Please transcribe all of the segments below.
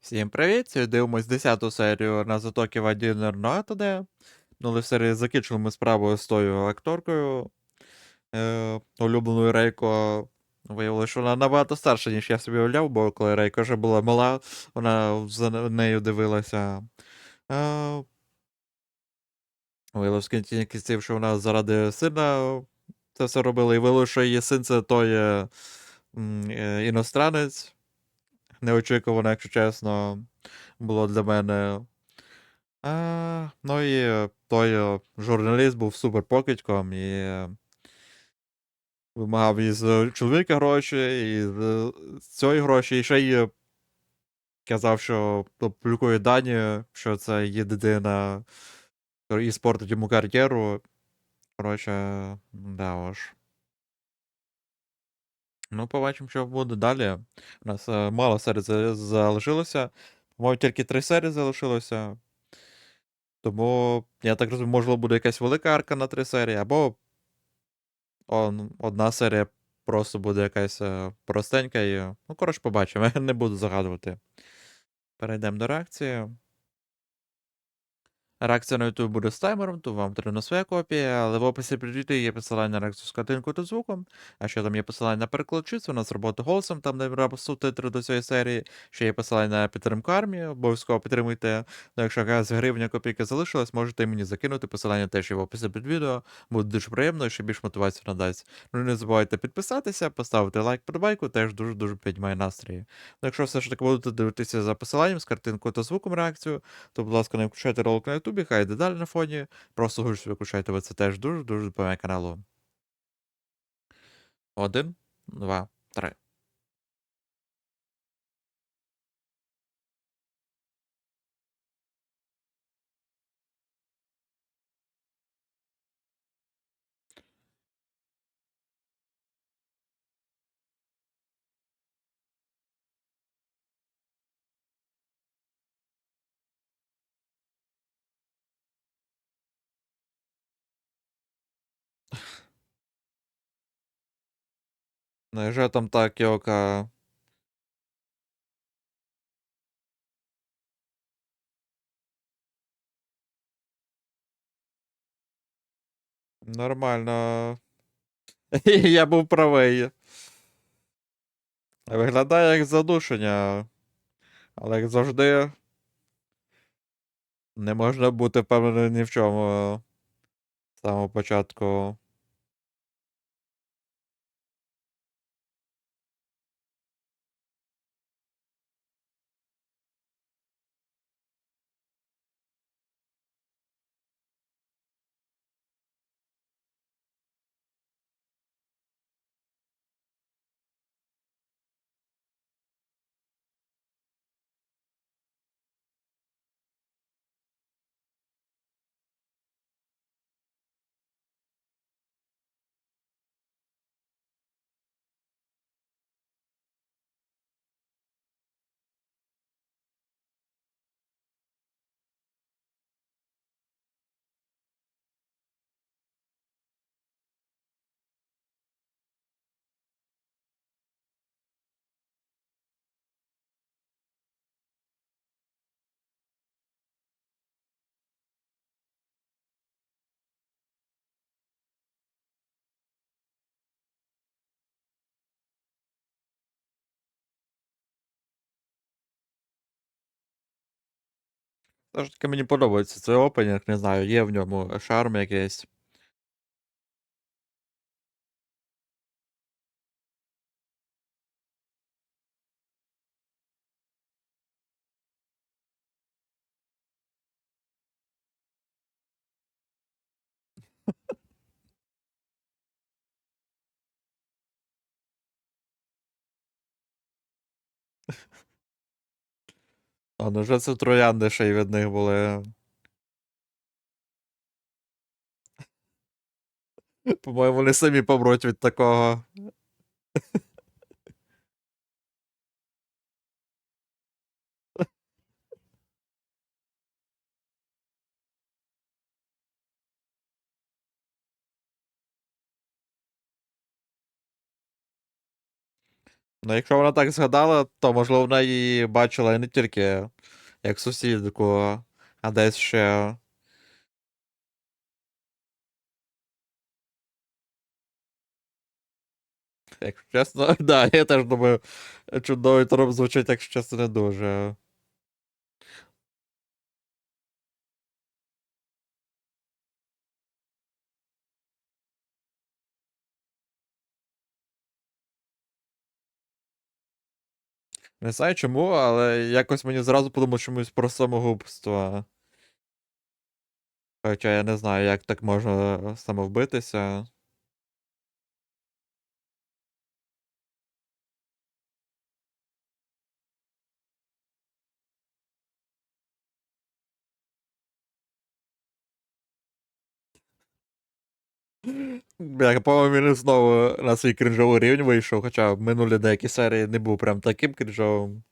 Всім привіт! Дивимось 10 серію на затоки Ваді Нернатоде. Ну, в серії закінчили справу з тою акторкою. Е, улюбленою Рейко. Виявилося, що вона набагато старша, ніж я собі уявляв, бо коли Рейко вже була мала, вона за нею дивилася. Е, виявилося в кінці кінців, що вона заради сина це все робила. І виявилося, що її син це той е, е, іностранець неочікувано, якщо чесно, було для мене. А, ну і той журналіст був супер покидьком і вимагав із чоловіка гроші, і з цієї гроші, і ще й казав, що публікує дані, що це є дитина, і спортить йому кар'єру. Коротше, да уж. Ну, побачимо, що буде далі. У нас е, мало серій за- залишилося. По-моєму, тільки три серії залишилося. Тому, я так розумію, можливо, буде якась велика арка на три серії, або он, одна серія просто буде якась е, простенька і. Ну, коротше, побачимо. Не буду загадувати. Перейдемо до реакції. Реакція на YouTube буде з таймером, то вам потрібна своя копія, але в описі під є посилання на реакцію з картинкою та звуком. А ще там є посилання на переклад чисел, у нас робота голосом, там де субтитри до цієї серії. Ще є посилання на підтримку армії, обов'язково підтримуйте. Ну, якщо якась гривня копійка залишилась, можете мені закинути. Посилання теж є в описі під відео. Буде дуже приємно і ще більш мотивацію надасть. Ну і не забувайте підписатися, поставити лайк, подобайку, теж дуже-дуже піднімає настрій. Ну, якщо все ж таки будете дивитися за посиланням з картинкою та звуком реакцію, то, будь ласка, не включайте ролик на Ютубі, хай йде на фоні. Просто гучно виключайте, бо це теж дуже-дуже допомагає каналу. Один, два, три. Невже там та кіока. Нормально. Я був правий. Виглядає як задушення. Але як завжди. Не можна бути впевнений ні в чому. З самого початку. Все ж таки мені подобається цей опенінг, не знаю, є в ньому шарм якийсь. А ну вже це троянди ще й від них були. По-моєму, вони самі помруть від такого. Ну, якщо вона так згадала, то можливо вона її бачила не тільки як сусідку, а десь ще. Якщо чесно, да, я теж думаю, чудовий троп звучить, якщо чесно, не дуже. Не знаю чому, але якось мені зразу подумав чомусь про самогубство. Хоча я не знаю, як так можна самовбитися. Бля, по-моєму, він знову на свій крінжовий рівень вийшов, хоча минулі деякі серії не був прям таким крінжовим.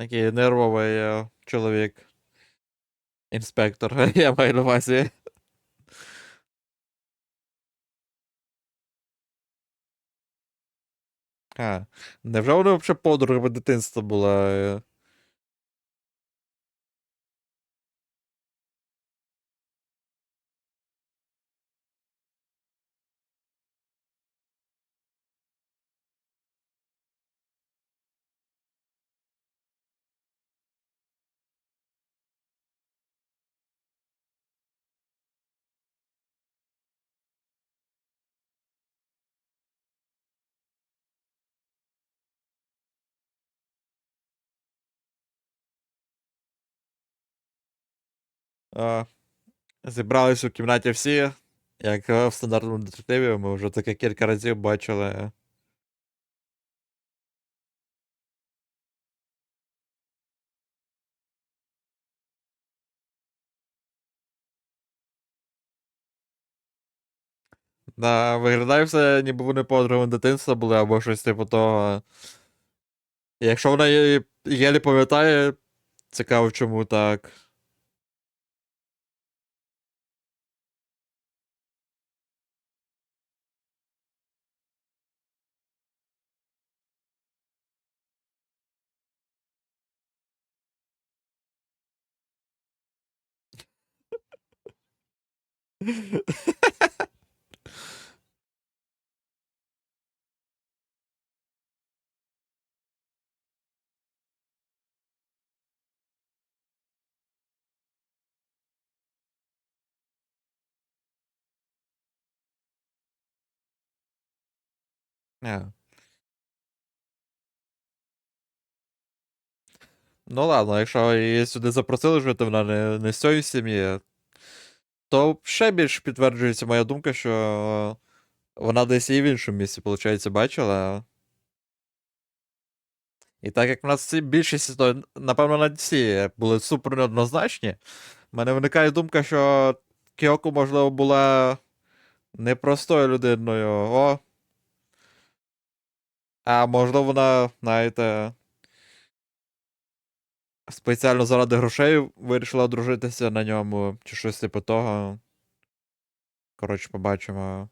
Такий нервовий е, чоловік. Інспектор, я маю на увазі. А, невже вона взагалі подругами дитинства була? Зібрались у кімнаті всі, як е, в стандартному детективі, ми вже таке кілька разів бачили. Да, виглядає все, ніби вони подругами дитинства були, або щось типу того. Якщо вона єлі пам'ятає, цікаво, чому так. Не. Ну ладно, якщо її сюди запросили жити, вона не, не з цієї сім'ї, то ще більше підтверджується моя думка, що вона десь і в іншому місці, виходить, бачила. І так як в нас всі більшість, то, напевно, на всі були супер неоднозначні, в мене виникає думка, що Кіоку, можливо, була не простою людиною, о. А можливо, вона, знаєте, спеціально заради грошей вирішила одружитися на ньому, чи щось типу того. Коротше, побачимо.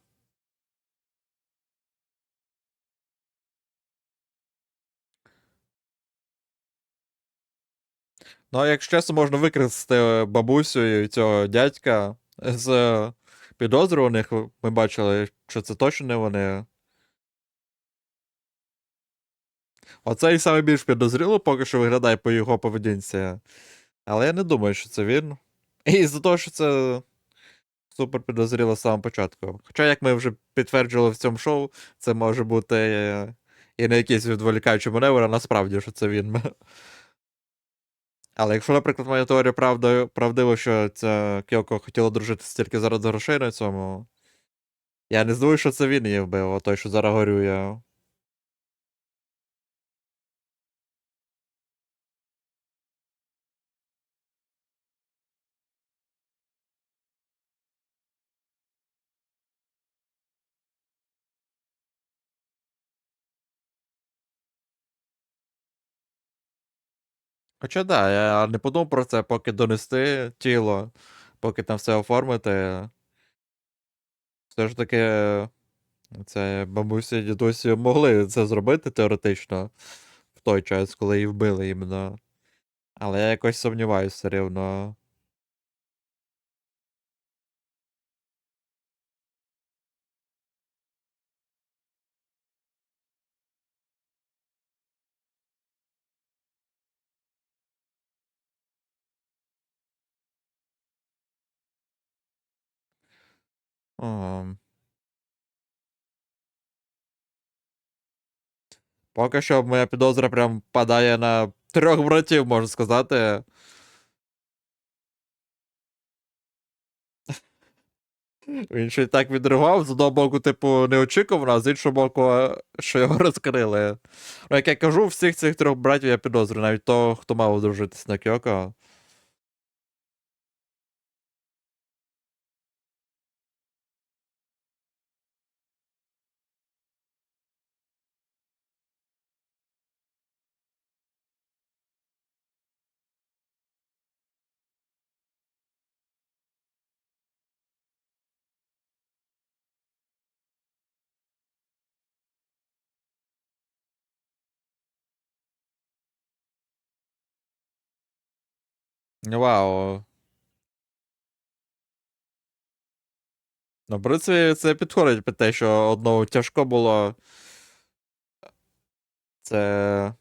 Ну, а якщо чесно, можна використати бабусю і цього дядька з підозрюваних. Ми бачили, що це точно не вони. Оцей саме більш підозріло, поки що виглядає по його поведінці. Але я не думаю, що це він. І за того, що це супер підозріло з самого початку. Хоча, як ми вже підтверджували в цьому шоу, це може бути е, і не якийсь відволікаючий маневр, а насправді, що це він. Але якщо, наприклад, моя теорія правда, правдива, що ця Кьоко хотіла дружитися тільки заради грошей на цьому. Я не здивую, що це він її вбив, а той, що зараз горює. Хоча да, я не подумав про це, поки донести тіло, поки там все оформити. Все ж таки, це бабусі, дідусі могли це зробити теоретично в той час, коли її вбили іменно. Але я якось сумніваюся все рівно. Ам. Поки що моя підозра прям падає на трьох братів, можна сказати. Він ще й так відреагував, з одного боку, типу, неочікувано, а з іншого боку, що його розкрили. Ну, як я кажу, всіх цих трьох братів я підозрюю, навіть того, хто мав одружитись на Кьоко. Вау. Ну, в принципі, це підходить під те, що одного тяжко було. Це.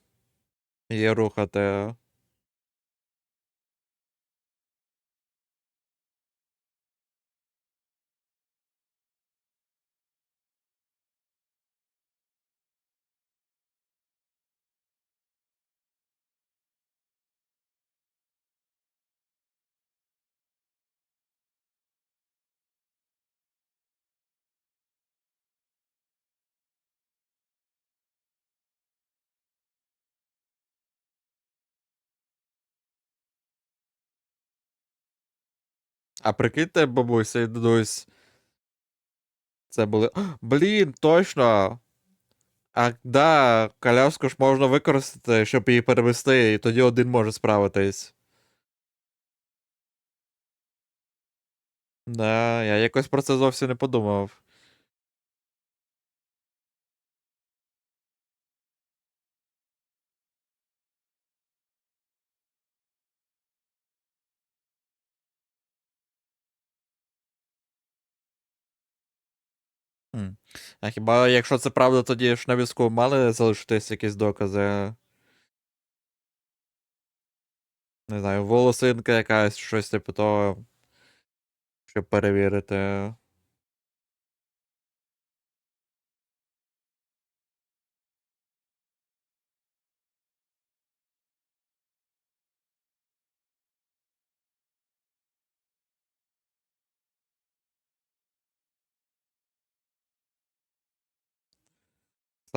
Її рухати. А прикиньте, бабуся і дідусь. Це були. Блін, точно! А, да, коляску ж можна використати, щоб її перевести, і тоді один може справитись. Да, я якось про це зовсім не подумав. А хіба якщо це правда, тоді ж на візку мали залишитись якісь докази? Не знаю, волосинка якась, щось типу того. Щоб перевірити.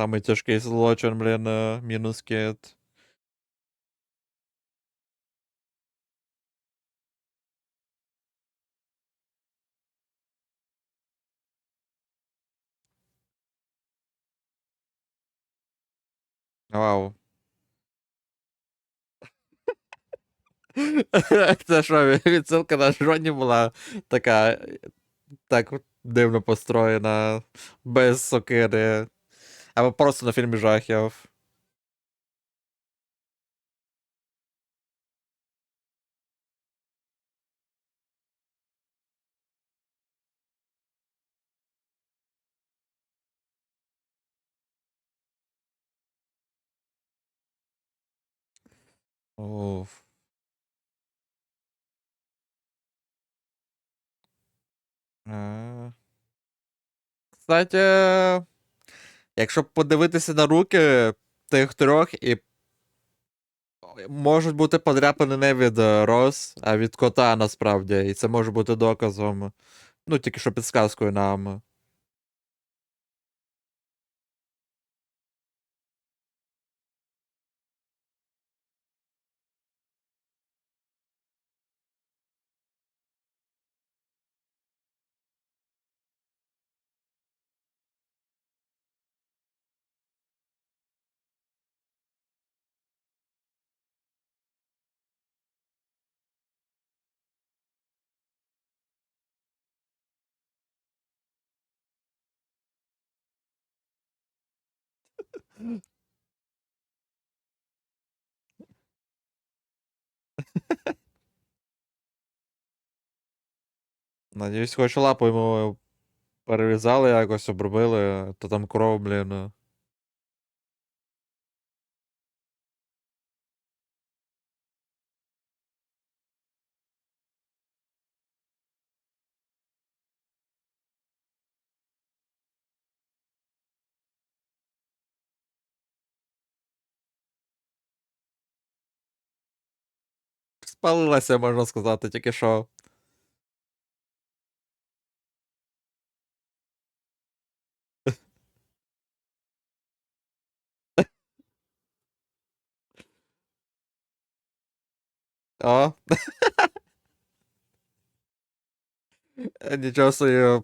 Самий тяжкий злочин, блін, е, мінус кіт. Вау. Це що, відсилка на Жоні була така. Так дивно построєна, без сокири. Або просто на фільмі жахів. А. Кстати, якщо подивитися на руки тих трьох, і можуть бути подряпини не від Рос, роз, а від кота насправді. І це може бути доказом. Ну, тільки що підсказкою нам. Надіюсь, хоч лапу йому перев'язали, якось обробили, то там кров, блін. Спалилася, можна сказати, тільки що. О. Нічого собі.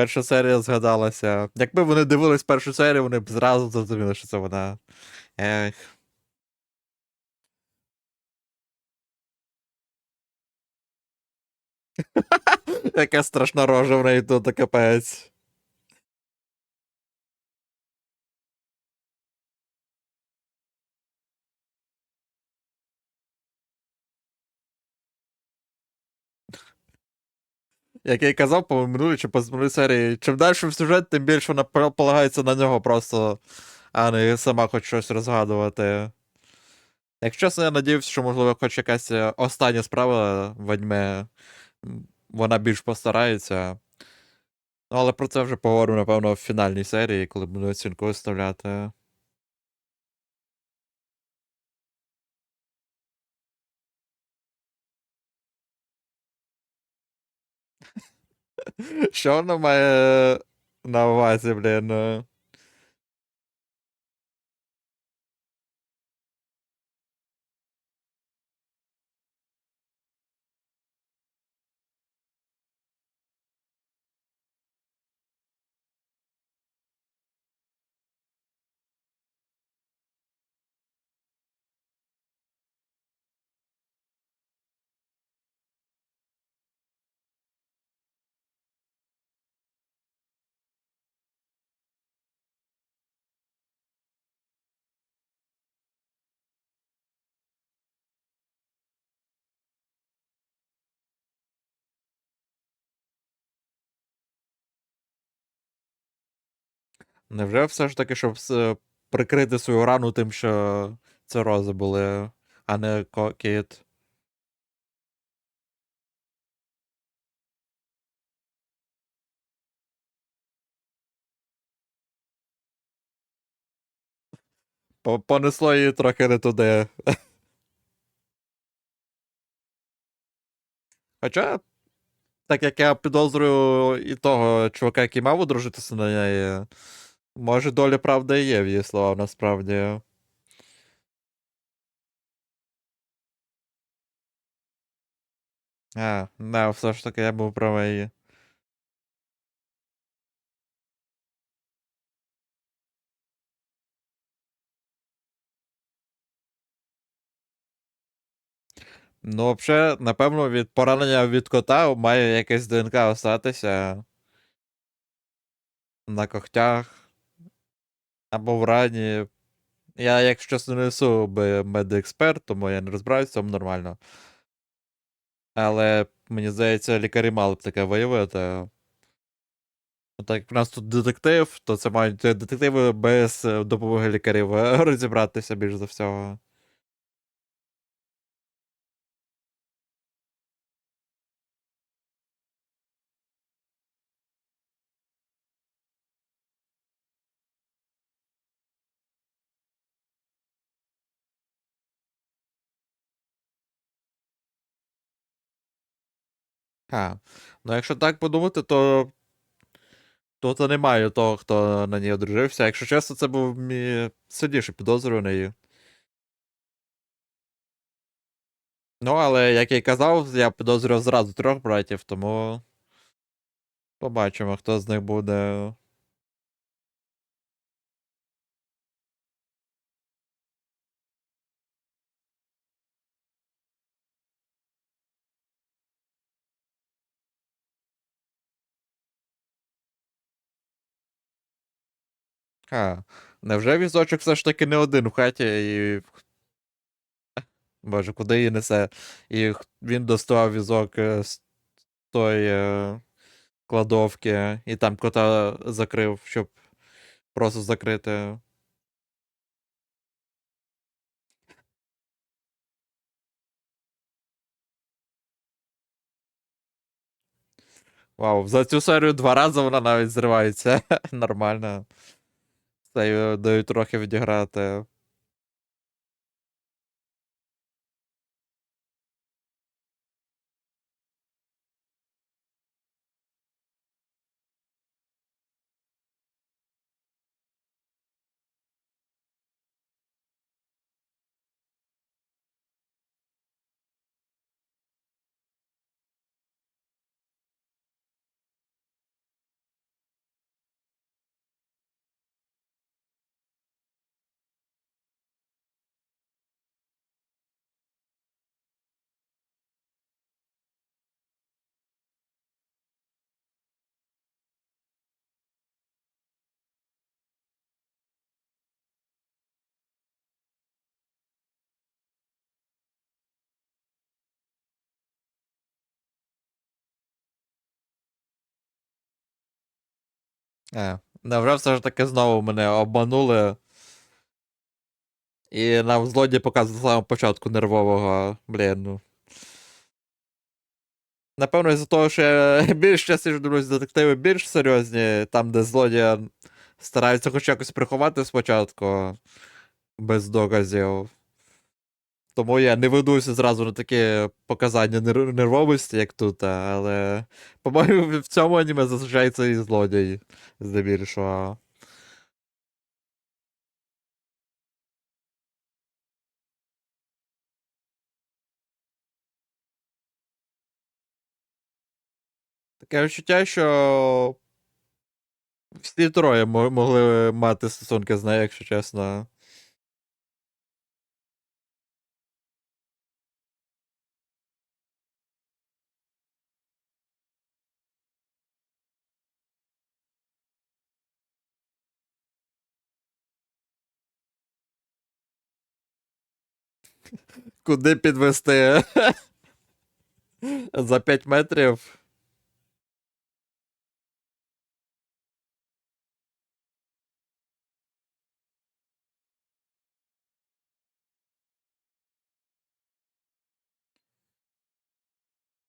Перша серія згадалася. Якби вони дивились першу серію, вони б зразу зрозуміли, що це вона. Ех. Яка страшна рожа в неї тут капець. Як я й казав по минулій чи по минулій серії, чим далі в сюжет, тим більше вона полагається на нього просто, а не сама хоч щось розгадувати. Якщо чесно, я надіявся, що, можливо, хоч якась е, остання справа в вона більш постарається. Ну, але про це вже поговоримо, напевно, в фінальній серії, коли буду оцінку виставляти. Що вона має на увазі, блін? Невже все ж таки, щоб прикрити свою рану тим, що це рози були, а не ко- кіт? По- Понесло її трохи не туди. Хоча, так як я підозрюю і того чувака, який мав одружитися на неї, може доля правди є в її словах насправді. А, не, все ж таки я був правий. Ну, взагалі, напевно, від поранення від кота має якесь ДНК остатися на когтях або в рані. Я, якщо чесно, не несу би медексперт, тому я не розбираюся в цьому нормально. Але мені здається, лікарі мали б таке виявити. Ну, Так як в нас тут детектив, то це мають детективи без е, допомоги лікарів е, розібратися більш за всього. А, ну якщо так подумати, то тут немає того, хто на ній одружився. Якщо чесно, це був мій сильніший підозрюваний. Ну, але як я й казав, я підозрював зразу трьох братів, тому побачимо, хто з них буде. А, невже візочок все ж таки не один в хаті і. Боже, куди її несе? І він доставав візок е, з тої е, кладовки, і там кота закрив, щоб просто закрити. Вау, за цю серію два рази вона навіть зривається. Нормально. Це даю трохи відіграти. Е, невже все ж таки знову мене обманули. І нам злодій показує з самого початку нервового. Блін, ну. Напевно, із-за того, що я більш частіше дивлюсь детективи більш серйозні, там, де злодія стараються хоч якось приховати спочатку без доказів. Тому я не ведуся зразу на такі показання нер- нервовості, як тут, але, по-моєму, в цьому аніме зазвичай це і злодій, здебільшого. Таке відчуття, що всі троє могли мати стосунки з нею, якщо чесно. Куди підвести? За 5 метрів.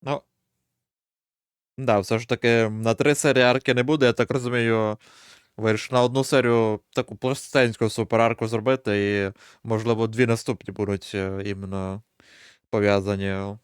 Ну. Да, все ж таки на три серії не буде, я так розумію. Вирішив на одну серію таку простеньку суперарку зробити, і, можливо, дві наступні будуть е, іменно пов'язані.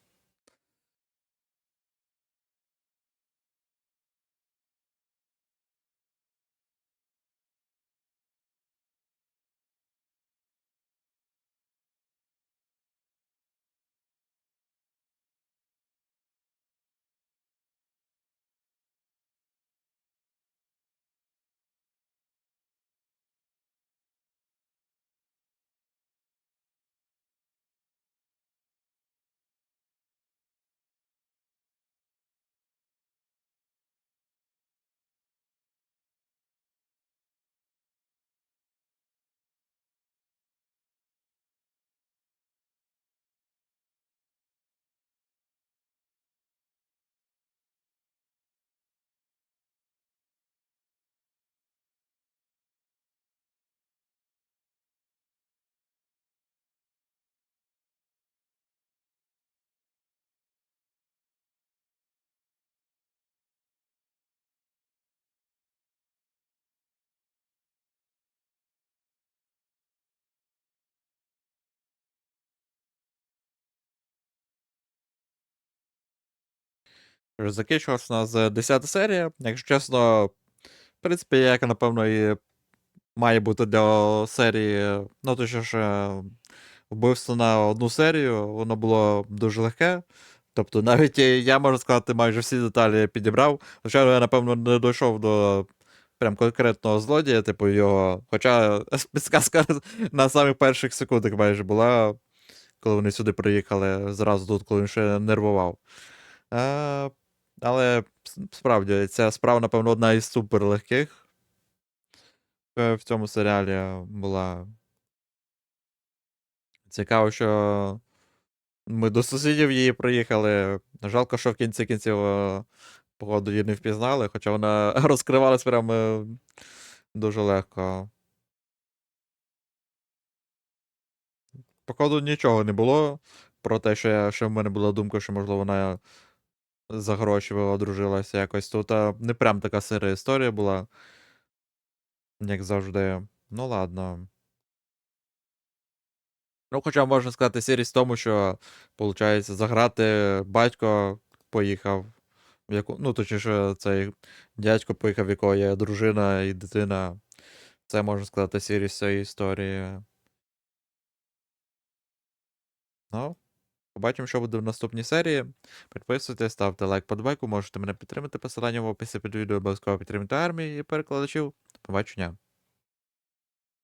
Закінчилась у нас 10 серія. Якщо чесно, в принципі, як напевно і має бути для серії. Ну, то що ж, е, вбивство на одну серію, воно було дуже легке. Тобто, навіть я можу сказати, майже всі деталі підібрав. Хоча я, напевно, не дійшов до прям конкретного злодія, типу його. Хоча підсказка на самих перших секундах майже була, коли вони сюди приїхали, зразу тут, коли він ще нервував. Е, але справді, ця справа, напевно, одна із суперлегких. е, в цьому серіалі була. Цікаво, що ми до сусідів її приїхали. Жалко, що в кінці кінців, е, походу, її не впізнали, хоча вона розкривалась прям е, дуже легко. Походу, нічого не було про те, що, я, що в мене була думка, що, можливо, вона за гроші одружилася якось. Тут е, не прям така сира історія була, як завжди. Ну, ладно. Ну, хоча можна сказати, сірість в тому, що, виходить, заграти батько поїхав, в яку, ну, точніше, цей дядько поїхав, в якого є дружина і дитина. Це можна сказати сірість цієї історії. Ну, побачимо, що буде в наступній серії. Підписуйтесь, ставте лайк подбайку, можете мене підтримати посилання в описі під відео, обов'язково підтримати армії і перекладачів. Побачення.